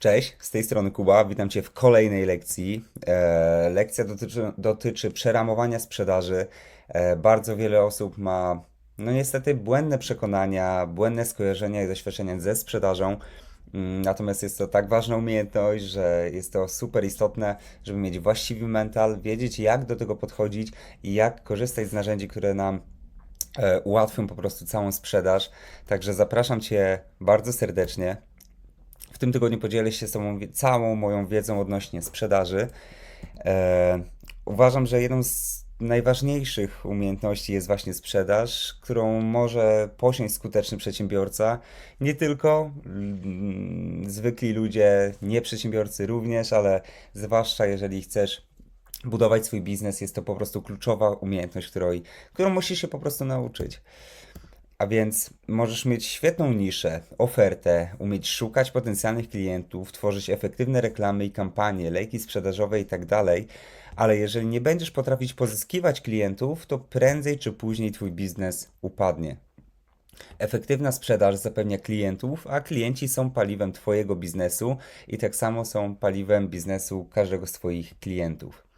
Cześć, z tej strony Kuba, witam Cię w kolejnej lekcji. E, lekcja dotyczy, dotyczy przeramowania sprzedaży. E, bardzo wiele osób ma, no niestety, błędne przekonania, błędne skojarzenia i doświadczenia ze sprzedażą. Mm, Natomiast jest to tak ważna umiejętność, że jest to super istotne, żeby mieć właściwy mental, wiedzieć jak do tego podchodzić i jak korzystać z narzędzi, które nam e, ułatwią po prostu całą sprzedaż. Także zapraszam Cię bardzo serdecznie. Tym tygodniu podzielę się wie- całą moją wiedzą odnośnie sprzedaży. E, uważam, że jedną z najważniejszych umiejętności jest właśnie sprzedaż, którą może posiąść skuteczny przedsiębiorca. Nie tylko mm, zwykli ludzie, nie przedsiębiorcy również, ale zwłaszcza jeżeli chcesz budować swój biznes, jest to po prostu kluczowa umiejętność, której, którą musisz się po prostu nauczyć. A więc możesz mieć świetną niszę, ofertę, umieć szukać potencjalnych klientów, tworzyć efektywne reklamy i kampanie, lejki sprzedażowe i tak ale jeżeli nie będziesz potrafić pozyskiwać klientów, to prędzej czy później twój biznes upadnie. Efektywna sprzedaż zapewnia klientów, a klienci są paliwem Twojego biznesu i tak samo są paliwem biznesu każdego z Twoich klientów.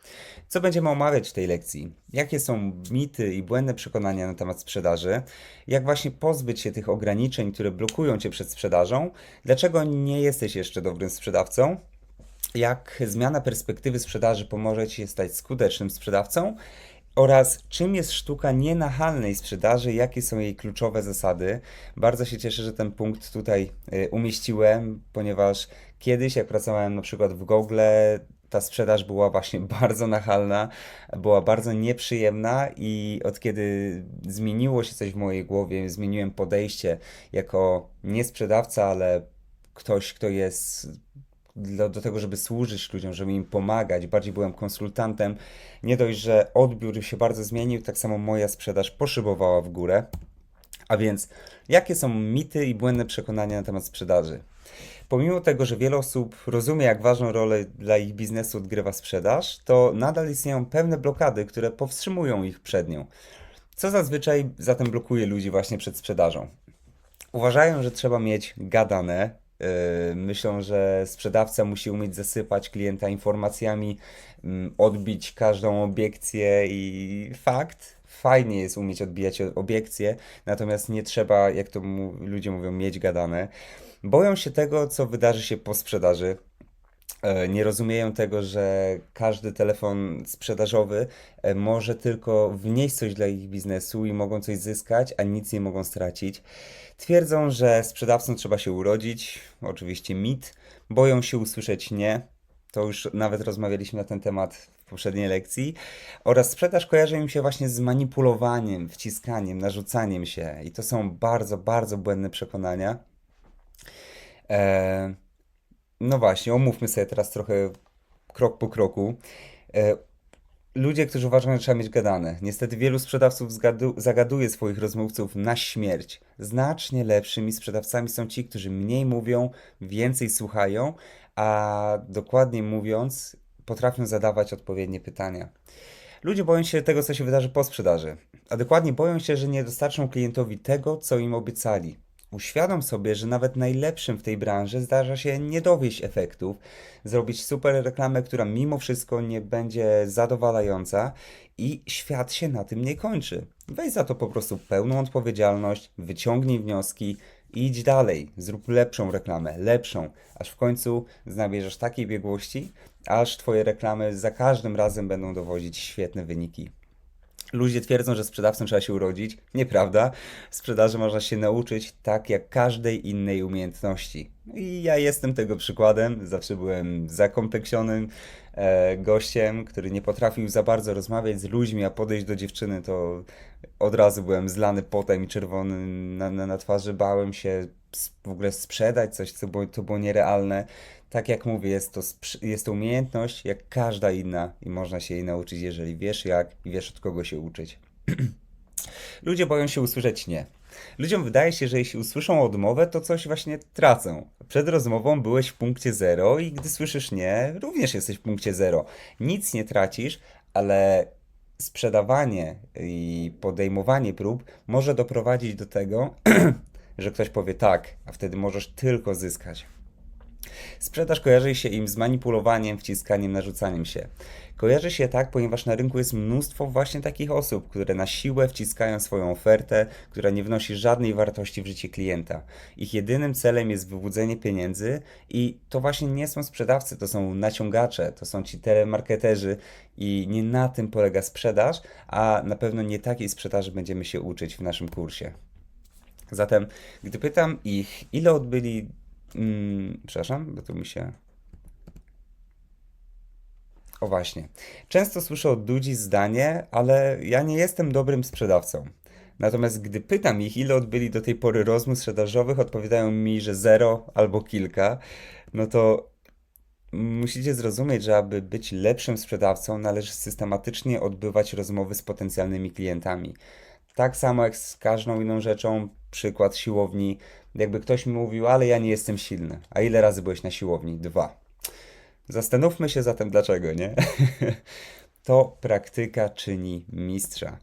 Co będziemy omawiać w tej lekcji? Jakie są mity i błędne przekonania na temat sprzedaży? Jak właśnie pozbyć się tych ograniczeń, które blokują Cię przed sprzedażą? Dlaczego nie jesteś jeszcze dobrym sprzedawcą? Jak zmiana perspektywy sprzedaży pomoże Ci stać skutecznym sprzedawcą? Oraz czym jest sztuka nienachalnej sprzedaży, jakie są jej kluczowe zasady. Bardzo się cieszę, że ten punkt tutaj y, umieściłem, ponieważ kiedyś, jak pracowałem na przykład w Google, ta sprzedaż była właśnie bardzo nachalna, była bardzo nieprzyjemna i od kiedy zmieniło się coś w mojej głowie, zmieniłem podejście jako nie sprzedawca, ale ktoś, kto jest do, do tego, żeby służyć ludziom, żeby im pomagać. Bardziej byłem konsultantem. Nie dość, że odbiór się bardzo zmienił, tak samo moja sprzedaż poszybowała w górę. A więc, jakie są mity i błędne przekonania na temat sprzedaży? Pomimo tego, że wiele osób rozumie, jak ważną rolę dla ich biznesu odgrywa sprzedaż, to nadal istnieją pewne blokady, które powstrzymują ich przed nią. Co zazwyczaj zatem blokuje ludzi właśnie przed sprzedażą? Uważają, że trzeba mieć gadane. Yy, myślą, że sprzedawca musi umieć zasypać klienta informacjami, mm, odbić każdą obiekcję i fakt, fajnie jest umieć odbijać obiekcje, natomiast nie trzeba, jak to mu, ludzie mówią, mieć gadane. Boją się tego, co wydarzy się po sprzedaży. E, Nie rozumieją tego, że każdy telefon sprzedażowy e, może tylko wnieść coś dla ich biznesu i mogą coś zyskać, a nic nie mogą stracić. Twierdzą, że sprzedawcą trzeba się urodzić, oczywiście mit. Boją się usłyszeć nie. To już nawet rozmawialiśmy na ten temat poprzedniej lekcji. Oraz sprzedaż kojarzy im się właśnie z manipulowaniem, wciskaniem, narzucaniem się. I to są bardzo, bardzo błędne przekonania. E, no właśnie, omówmy sobie teraz trochę krok po kroku. E, ludzie, którzy uważają, że trzeba mieć gadane. Niestety wielu sprzedawców zagaduje swoich rozmówców na śmierć. Znacznie lepszymi sprzedawcami są ci, którzy mniej mówią, więcej słuchają, a dokładniej mówiąc, potrafią zadawać odpowiednie pytania. Ludzie boją się tego, co się wydarzy po sprzedaży, a dokładnie boją się, że nie dostarczą klientowi tego, co im obiecali. Uświadom sobie, że nawet najlepszym w tej branży zdarza się nie dowieść efektów, zrobić super reklamę, która mimo wszystko nie będzie zadowalająca i świat się na tym nie kończy. Weź za to po prostu pełną odpowiedzialność, wyciągnij wnioski i idź dalej. Zrób lepszą reklamę, lepszą, aż w końcu nabierzesz takiej biegłości, aż twoje reklamy za każdym razem będą dowodzić świetne wyniki. Ludzie twierdzą, że sprzedawcą trzeba się urodzić. Nieprawda. Sprzedaży można się nauczyć tak jak każdej innej umiejętności. I ja jestem tego przykładem. Zawsze byłem zakompleksionym e, gościem, który nie potrafił za bardzo rozmawiać z ludźmi, a podejść do dziewczyny to od razu byłem zlany potem i czerwony na, na, na twarzy. Bałem się w ogóle sprzedać coś, co było, to było nierealne. Tak jak mówię, jest to, jest to umiejętność jak każda inna i można się jej nauczyć, jeżeli wiesz jak i wiesz od kogo się uczyć. Ludzie boją się usłyszeć nie. Ludziom wydaje się, że jeśli usłyszą odmowę, to coś właśnie tracą. Przed rozmową byłeś w punkcie zero i gdy słyszysz nie, również jesteś w punkcie zero. Nic nie tracisz, ale sprzedawanie i podejmowanie prób może doprowadzić do tego, że ktoś powie tak, a wtedy możesz tylko zyskać. Sprzedaż kojarzy się im z manipulowaniem, wciskaniem, narzucaniem się. Kojarzy się tak, ponieważ na rynku jest mnóstwo właśnie takich osób, które na siłę wciskają swoją ofertę, która nie wnosi żadnej wartości w życie klienta. Ich jedynym celem jest wyłudzenie pieniędzy i to właśnie nie są sprzedawcy, to są naciągacze, to są ci telemarketerzy i nie na tym polega sprzedaż, a na pewno nie takiej sprzedaży będziemy się uczyć w naszym kursie. Zatem, gdy pytam ich, ile odbyli. Mm, przepraszam, bo tu mi się. O właśnie. Często słyszę od ludzi zdanie, ale ja nie jestem dobrym sprzedawcą. Natomiast gdy pytam ich, ile odbyli do tej pory rozmów sprzedażowych, odpowiadają mi, że zero albo kilka. No to musicie zrozumieć, że aby być lepszym sprzedawcą, należy systematycznie odbywać rozmowy z potencjalnymi klientami. Tak samo jak z każdą inną rzeczą, przykład siłowni, jakby ktoś mi mówił, ale ja nie jestem silny. A ile razy byłeś na siłowni? Dwa. Zastanówmy się zatem dlaczego, nie? To praktyka czyni mistrza.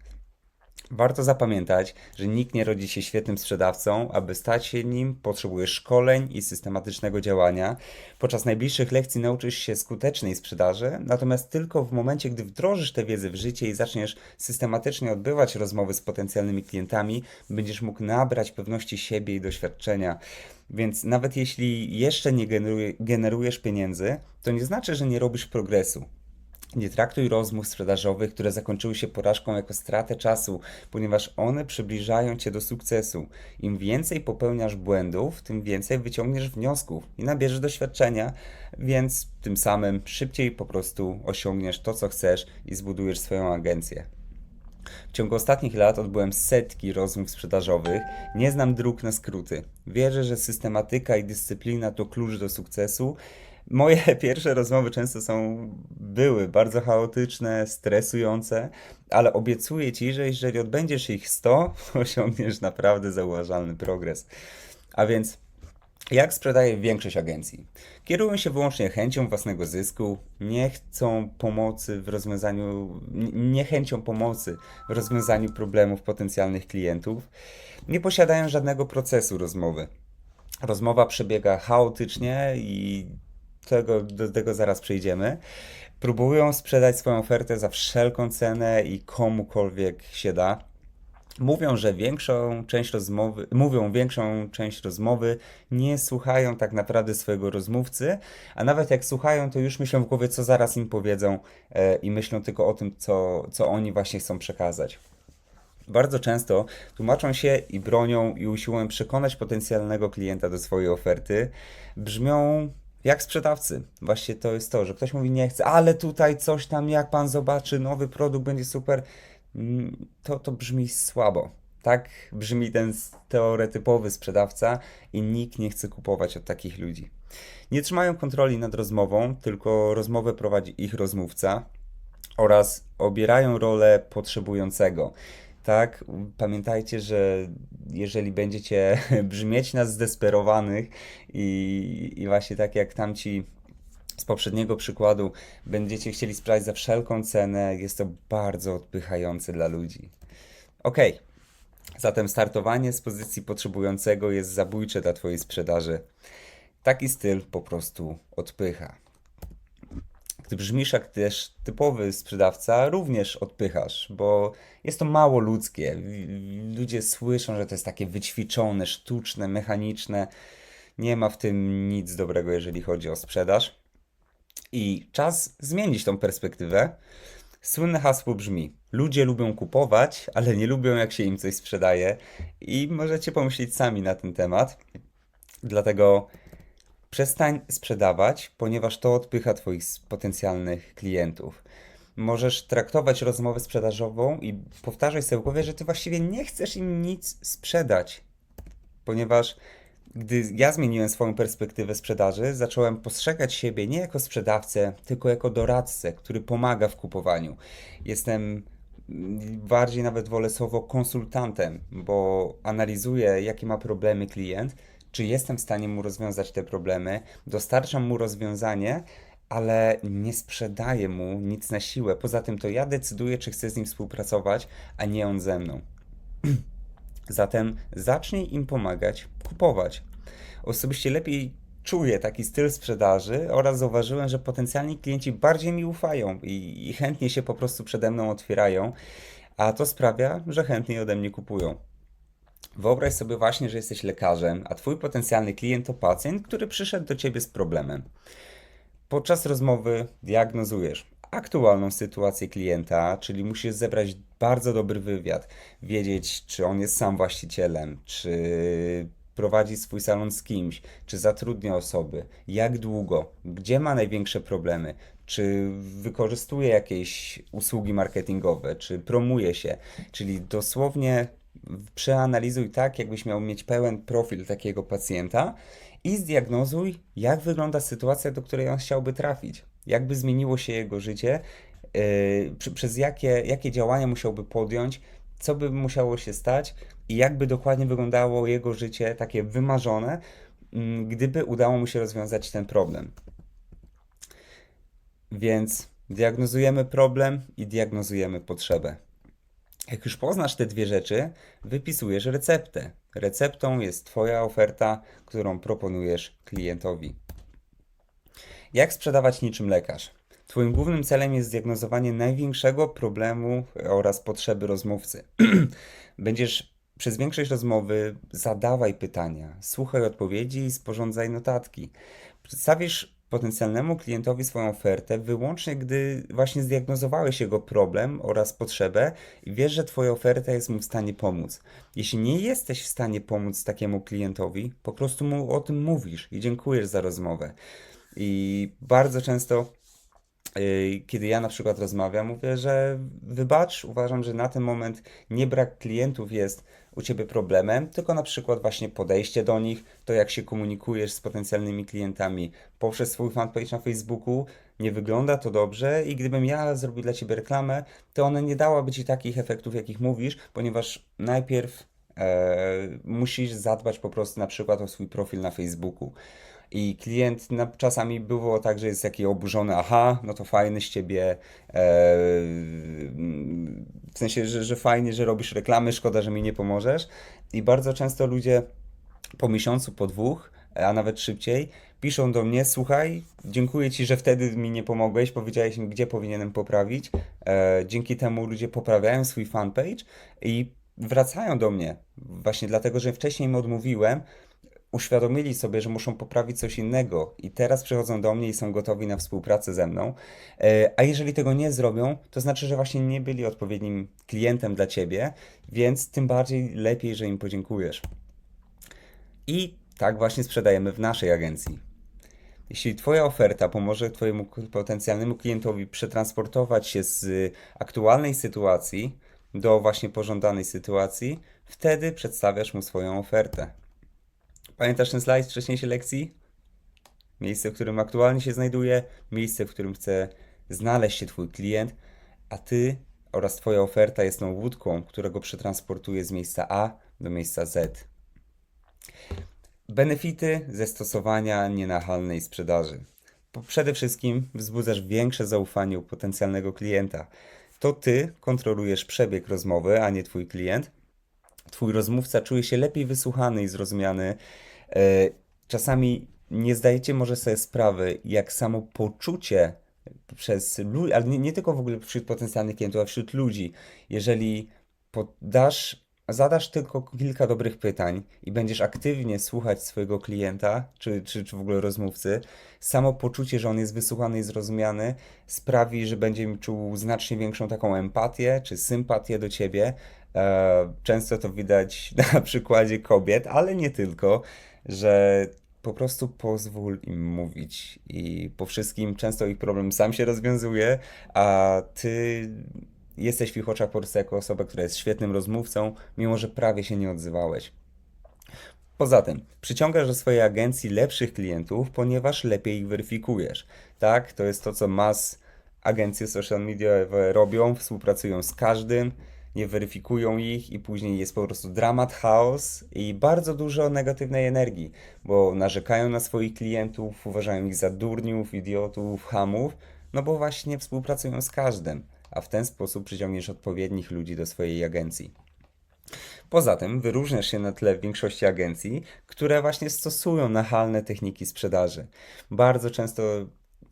Warto zapamiętać, że nikt nie rodzi się świetnym sprzedawcą. Aby stać się nim, potrzebujesz szkoleń i systematycznego działania. Podczas najbliższych lekcji nauczysz się skutecznej sprzedaży, natomiast tylko w momencie, gdy wdrożysz tę wiedzę w życie i zaczniesz systematycznie odbywać rozmowy z potencjalnymi klientami, będziesz mógł nabrać pewności siebie i doświadczenia. Więc nawet jeśli jeszcze nie generujesz pieniędzy, to nie znaczy, że nie robisz progresu. Nie traktuj rozmów sprzedażowych, które zakończyły się porażką jako stratę czasu, ponieważ one przybliżają cię do sukcesu. Im więcej popełniasz błędów, tym więcej wyciągniesz wniosków i nabierzesz doświadczenia, więc tym samym szybciej po prostu osiągniesz to, co chcesz i zbudujesz swoją agencję. W ciągu ostatnich lat odbyłem setki rozmów sprzedażowych, nie znam dróg na skróty. Wierzę, że systematyka i dyscyplina to klucz do sukcesu Moje pierwsze rozmowy często są, były bardzo chaotyczne, stresujące, ale obiecuję Ci, że jeżeli odbędziesz ich 100, osiągniesz naprawdę zauważalny progres. A więc jak sprzedaje większość agencji? Kierują się wyłącznie chęcią własnego zysku, nie chcą pomocy w rozwiązaniu, nie chęcią pomocy w rozwiązaniu problemów potencjalnych klientów, nie posiadają żadnego procesu rozmowy. Rozmowa przebiega chaotycznie i tego, do tego zaraz przejdziemy, próbują sprzedać swoją ofertę za wszelką cenę i komukolwiek się da. Mówią, że większą część rozmowy, mówią większą część rozmowy, nie słuchają tak naprawdę swojego rozmówcy, a nawet jak słuchają, to już myślą w głowie, co zaraz im powiedzą e, i myślą tylko o tym, co, co oni właśnie chcą przekazać bardzo często tłumaczą się i bronią i usiłują przekonać potencjalnego klienta do swojej oferty. Brzmią jak sprzedawcy. Właśnie to jest to, że ktoś mówi nie chce, ale tutaj coś tam, jak pan zobaczy, nowy produkt będzie super. Mm, to, to brzmi słabo. Tak brzmi ten stereotypowy sprzedawca i nikt nie chce kupować od takich ludzi. Nie trzymają kontroli nad rozmową, tylko rozmowę prowadzi ich rozmówca oraz obierają rolę potrzebującego tak? Pamiętajcie, że jeżeli będziecie brzmieć na zdesperowanych i, i właśnie tak jak tamci z poprzedniego przykładu będziecie chcieli sprzedać za wszelką cenę, jest to bardzo odpychające dla ludzi. Ok, zatem startowanie z pozycji potrzebującego jest zabójcze dla Twojej sprzedaży. Taki styl po prostu odpycha. Gdy brzmisz jak też typowy sprzedawca, również odpychasz, bo jest to mało ludzkie. Ludzie słyszą, że to jest takie wyćwiczone, sztuczne, mechaniczne. Nie ma w tym nic dobrego, jeżeli chodzi o sprzedaż. I czas zmienić tą perspektywę. Słynne hasło brzmi: Ludzie lubią kupować, ale nie lubią, jak się im coś sprzedaje. I możecie pomyśleć sami na ten temat. Dlatego Przestań sprzedawać, ponieważ to odpycha Twoich potencjalnych klientów. Możesz traktować rozmowę sprzedażową i powtarzać sobie w głowie, że Ty właściwie nie chcesz im nic sprzedać, ponieważ gdy ja zmieniłem swoją perspektywę sprzedaży, zacząłem postrzegać siebie nie jako sprzedawcę, tylko jako doradcę, który pomaga w kupowaniu. Jestem bardziej nawet wolę słowo konsultantem, bo analizuję, jakie ma problemy klient czy jestem w stanie mu rozwiązać te problemy, dostarczam mu rozwiązanie, ale nie sprzedaję mu nic na siłę. Poza tym to ja decyduję, czy chcę z nim współpracować, a nie on ze mną. Zatem zacznij im pomagać kupować. Osobiście lepiej czuję taki styl sprzedaży oraz zauważyłem, że potencjalni klienci bardziej mi ufają i, i chętnie się po prostu przede mną otwierają, a to sprawia, że chętniej ode mnie kupują. Wyobraź sobie właśnie, że jesteś lekarzem, a twój potencjalny klient to pacjent, który przyszedł do ciebie z problemem. Podczas rozmowy diagnozujesz aktualną sytuację klienta, czyli musisz zebrać bardzo dobry wywiad, wiedzieć, czy on jest sam właścicielem, czy prowadzi swój salon z kimś, czy zatrudnia osoby, jak długo, gdzie ma największe problemy, czy wykorzystuje jakieś usługi marketingowe, czy promuje się, czyli dosłownie przeanalizuj tak, jakbyś miał mieć pełen profil takiego pacjenta i zdiagnozuj, jak wygląda sytuacja, do której on chciałby trafić. Jakby zmieniło się jego życie, yy, przez jakie, jakie działania musiałby podjąć, co by musiało się stać i jakby dokładnie wyglądało jego życie, takie wymarzone, yy, gdyby udało mu się rozwiązać ten problem. Więc diagnozujemy problem i diagnozujemy potrzebę. Jak już poznasz te dwie rzeczy, wypisujesz receptę. Receptą jest Twoja oferta, którą proponujesz klientowi. Jak sprzedawać niczym lekarz? Twoim głównym celem jest zdiagnozowanie największego problemu oraz potrzeby rozmówcy. Będziesz przez większość rozmowy zadawaj pytania, słuchaj odpowiedzi i sporządzaj notatki. Przedstawisz potencjalnemu klientowi swoją ofertę wyłącznie gdy właśnie zdiagnozowałeś jego problem oraz potrzebę i wiesz, że Twoja oferta jest mu w stanie pomóc. Jeśli nie jesteś w stanie pomóc takiemu klientowi, po prostu mu o tym mówisz i dziękujesz za rozmowę. I bardzo często y, kiedy ja na przykład rozmawiam, mówię, że wybacz, uważam, że na ten moment nie brak klientów jest u Ciebie problemem, tylko na przykład właśnie podejście do nich, to jak się komunikujesz z potencjalnymi klientami poprzez swój fanpage na Facebooku, nie wygląda to dobrze i gdybym ja zrobił dla Ciebie reklamę, to ona nie dałaby Ci takich efektów, jakich mówisz, ponieważ najpierw e, musisz zadbać po prostu na przykład o swój profil na Facebooku. I klient czasami było tak, że jest taki oburzony, aha, no to fajny z ciebie, e, w sensie, że, że fajnie, że robisz reklamy, szkoda, że mi nie pomożesz. I bardzo często ludzie po miesiącu, po dwóch, a nawet szybciej, piszą do mnie, słuchaj, dziękuję Ci, że wtedy mi nie pomogłeś, powiedziałeś mi, gdzie powinienem poprawić. E, dzięki temu ludzie poprawiają swój fanpage i wracają do mnie. Właśnie dlatego, że wcześniej im odmówiłem, uświadomili sobie, że muszą poprawić coś innego i teraz przychodzą do mnie i są gotowi na współpracę ze mną. E, a jeżeli tego nie zrobią, to znaczy, że właśnie nie byli odpowiednim klientem dla ciebie, więc tym bardziej lepiej, że im podziękujesz. I tak właśnie sprzedajemy w naszej agencji. Jeśli Twoja oferta pomoże Twojemu potencjalnemu klientowi przetransportować się z aktualnej sytuacji do właśnie pożądanej sytuacji, wtedy przedstawiasz mu swoją ofertę. Pamiętasz ten slajd z wcześniejszej lekcji? Miejsce, w którym aktualnie się znajduje, miejsce, w którym chce znaleźć się Twój klient, a Ty oraz Twoja oferta jest tą łódką, która go przetransportuje z miejsca A do miejsca Z. Benefity ze stosowania nienachalnej sprzedaży. Przede wszystkim wzbudzasz większe zaufanie u potencjalnego klienta. To Ty kontrolujesz przebieg rozmowy, a nie Twój klient. Twój rozmówca czuje się lepiej wysłuchany i zrozumiany czasami nie zdajecie może sobie sprawy, jak samo poczucie przez ludzi, ale nie, nie tylko w ogóle wśród potencjalnych klientów, a wśród ludzi, jeżeli podasz, zadasz tylko kilka dobrych pytań i będziesz aktywnie słuchać swojego klienta, czy, czy, czy w ogóle rozmówcy, samo poczucie, że on jest wysłuchany i zrozumiany, sprawi, że będzie czuł znacznie większą taką empatię, czy sympatię do ciebie. E, często to widać na przykładzie kobiet, ale nie tylko że po prostu pozwól im mówić i po wszystkim często ich problem sam się rozwiązuje, a ty jesteś w ich oczach po prostu jako osoba, która jest świetnym rozmówcą, mimo że prawie się nie odzywałeś. Poza tym, przyciągasz do swojej agencji lepszych klientów, ponieważ lepiej ich weryfikujesz. Tak, to jest to, co mas agencje social media robią, współpracują z każdym, nie weryfikują ich i później jest po prostu dramat, chaos i bardzo dużo negatywnej energii, bo narzekają na swoich klientów, uważają ich za durniów, idiotów, hamów, no bo właśnie współpracują z każdym, a w ten sposób przyciągniesz odpowiednich ludzi do swojej agencji. Poza tym wyróżniasz się na tle większości agencji, które właśnie stosują nachalne techniki sprzedaży. Bardzo często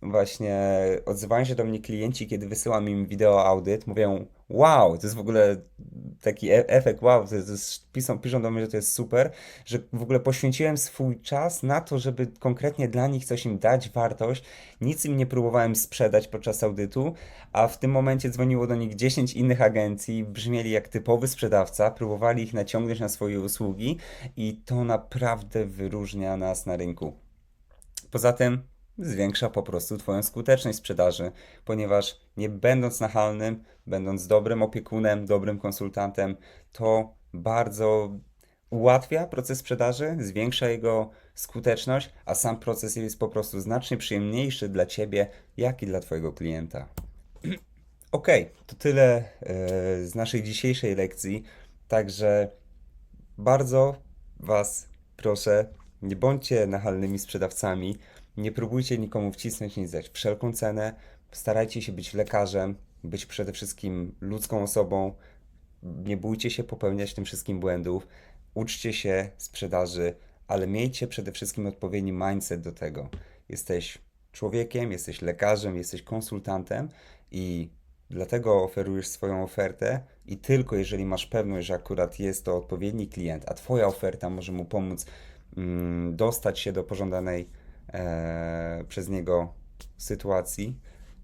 właśnie odzywają się do mnie klienci, kiedy wysyłam im wideo audyt, mówią wow, to jest w ogóle taki e efekt, wow, to jest, to jest, piszą, piszą do mnie, że to jest super, że w ogóle poświęciłem swój czas na to, żeby konkretnie dla nich coś im dać, wartość, nic im nie próbowałem sprzedać podczas audytu, a w tym momencie dzwoniło do nich 10 innych agencji, brzmieli jak typowy sprzedawca, próbowali ich naciągnąć na swoje usługi i to naprawdę wyróżnia nas na rynku. Poza tym zwiększa po prostu Twoją skuteczność sprzedaży, ponieważ nie będąc nachalnym, będąc dobrym opiekunem, dobrym konsultantem, to bardzo ułatwia proces sprzedaży, zwiększa jego skuteczność, a sam proces jest po prostu znacznie przyjemniejszy dla Ciebie, jak i dla Twojego klienta. Ok, to tyle e, z naszej dzisiejszej lekcji. Także bardzo Was proszę, nie bądźcie nachalnymi sprzedawcami, nie próbujcie nikomu wcisnąć nic za wszelką cenę. Starajcie się być lekarzem, być przede wszystkim ludzką osobą. Nie bójcie się popełniać tym wszystkim błędów. Uczcie się sprzedaży, ale miejcie przede wszystkim odpowiedni mindset do tego. Jesteś człowiekiem, jesteś lekarzem, jesteś konsultantem i dlatego oferujesz swoją ofertę i tylko jeżeli masz pewność, że akurat jest to odpowiedni klient, a Twoja oferta może mu pomóc mm, dostać się do pożądanej e, przez niego sytuacji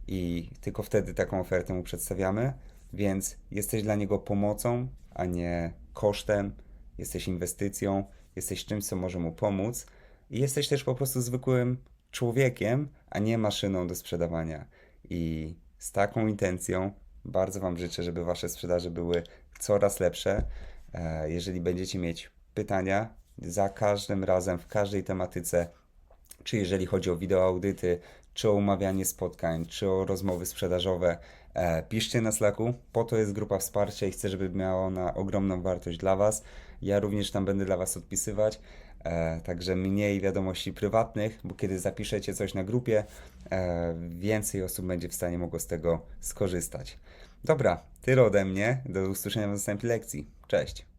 i tylko wtedy taką ofertę mu przedstawiamy, więc jesteś dla niego pomocą, a nie kosztem, jesteś inwestycją, jesteś czymś, co może mu pomóc i jesteś też po prostu zwykłym człowiekiem, a nie maszyną do sprzedawania. I z taką intencją bardzo Wam życzę, żeby Wasze sprzedaże były coraz lepsze. E, Jeżeli będziecie mieć pytania, za każdym razem, w każdej tematyce, czy jeżeli chodzi o wideoaudyty, czy o umawianie spotkań, czy o rozmowy sprzedażowe, e, piszcie na Slacku. Po to jest grupa wsparcia i chcę, żeby miała ona ogromną wartość dla Was. Ja również tam będę dla Was odpisywać. E, także mniej wiadomości prywatnych, bo kiedy zapiszecie coś na grupie, e, więcej osób będzie w stanie mogło z tego skorzystać. Dobra, tyle ode mnie. Do usłyszenia w następnej lekcji. Cześć.